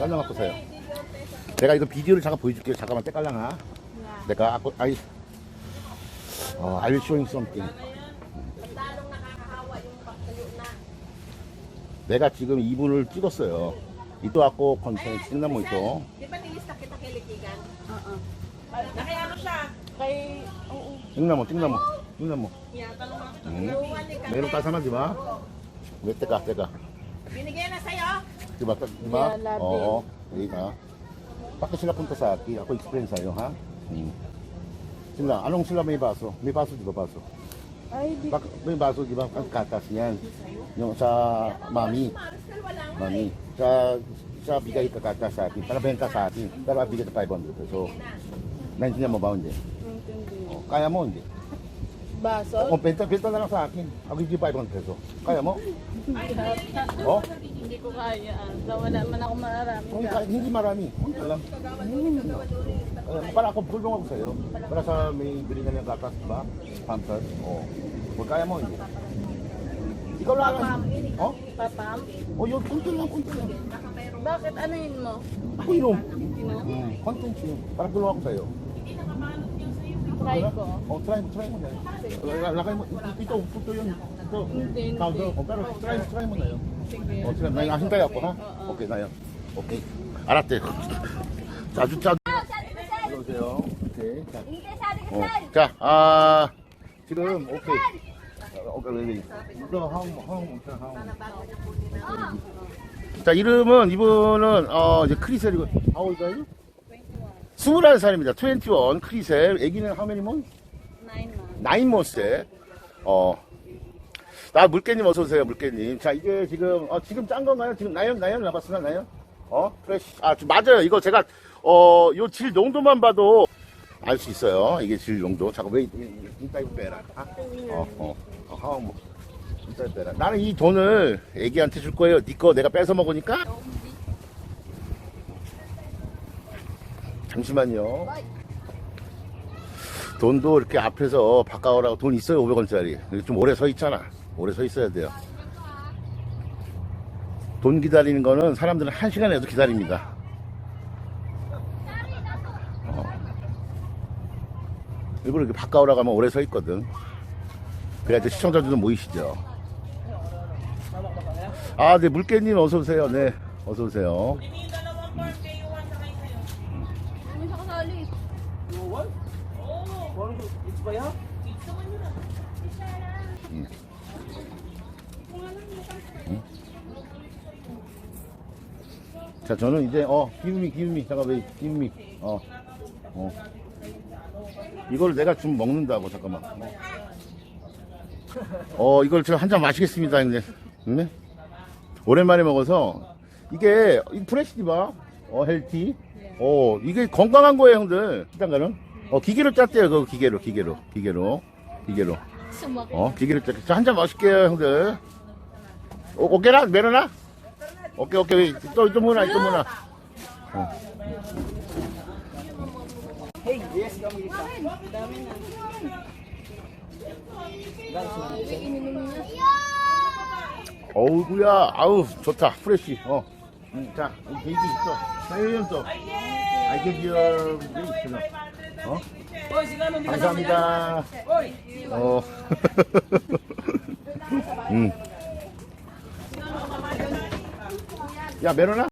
깔랑 갖고 사요. 내가 이거 비디오를 잠깐 보여줄게요. 잠깐만 때깔랑아. 내가 아까 아이 어, I will showing something. 내가 지금 2분을 찍었어요. mo. Hmm. Luwan ni Kang. Meron kasama, di ba? Wait, teka, teka. Binigyan na sa'yo? Di ba? Di ba? Yeah, love Oo. Wait, ha? Bakit sila punta sa akin? Ako explain sa'yo, ha? Hmm. Sila, anong sila may baso? May baso, di ba baso? Ay, di. Bak may baso, di ba? Ang katas niyan. Yung sa mami. Mami. Sa sa bigay ka katas sa akin. Para benta sa akin. Para bigay ka 500 peso. Ba hindi? Intindi. Oh, kaya mo hindi? Baso? O, benta, benta na lang sa akin. Ako hindi 500 peso. Kaya mo? Oh? Hindi ko kaya. ah. Wala man ako marami. Kung kahit hindi marami, lang. Uh, para ako, tulong ako sa'yo. Para sa may bili na ng gatas, ba? Pampers. Oo. Kung kaya mo, hindi. Ikaw lang. Papam. Oh? Papam? O yun, kunti lang, kunti lang. Bakit ano yun mo? Ako yun. Hmm, content yun. Para tulong ako sa'yo. Oh. Uh. Oh. 어. 자, 어. 자, 아. 어, 이름은, 이분은, 어, 이제 크리셀이고, 하우이가요? 21살입니다. 21, 크리셀. 애기는 몬? Nine months. 나인 months에, 어, 나 물개님 어서 오세요, 물개님. 자, 이게 지금 어, 지금 짠 건가요? 지금 나연 나연 나봤으나 나연? 어, 프레시. 아, 좀 맞아요. 이거 제가 어, 요 질 농도만 봐도 알 수 있어요. 이게 질 농도. 잠깐 왜 이따 이거 빼라. 아, 어, 어, 어, 하우 뭐. 이따 빼라. 나는 이 돈을 애기한테 줄 거예요. 네거 내가 뺏어 먹으니까. 잠시만요. 돈도 이렇게 앞에서 바꿔오라고 돈 있어요 500원짜리. 좀 오래 서 있잖아. 오래 서 있어야 돼요. 돈 기다리는 거는 사람들은 한 시간에도 기다립니다. 어. 일부러 이렇게 바꿔오라고 하면 오래 서 있거든. 그래야지 시청자들도 모이시죠. 아 네 물개님 어서오세요. 네 어서오세요 Ano sa kasali? 자, 저는 이제, 어, 기우미, 기우미, 잠깐, 왜, 기우미, 어, 어. 이걸 내가 좀 먹는다고, 잠깐만. 어, 이걸 제가 한 잔 마시겠습니다, 이제. 네? 오랜만에 먹어서, 이게, 이 프레시디바, 어, 헬티, 어, 이게 건강한 거예요, 형들. 일단가는. 어, 기계로 짰대요, 그 기계로, 기계로, 기계로, 기계로. 어, 기계로 짰 자, 한 잔 마실게요, 형들. 오, 오케이나? 메로나? 오케이, 오케이. 또, 또 뭐나, 또. Dami na. 어우구야, 아우, 좋다. 프레쉬. 어. 음, 자, 이 게이지 있어. 사유연 또. 알게지어, 어? 감사합니다. 어. 음. 야, 메로나?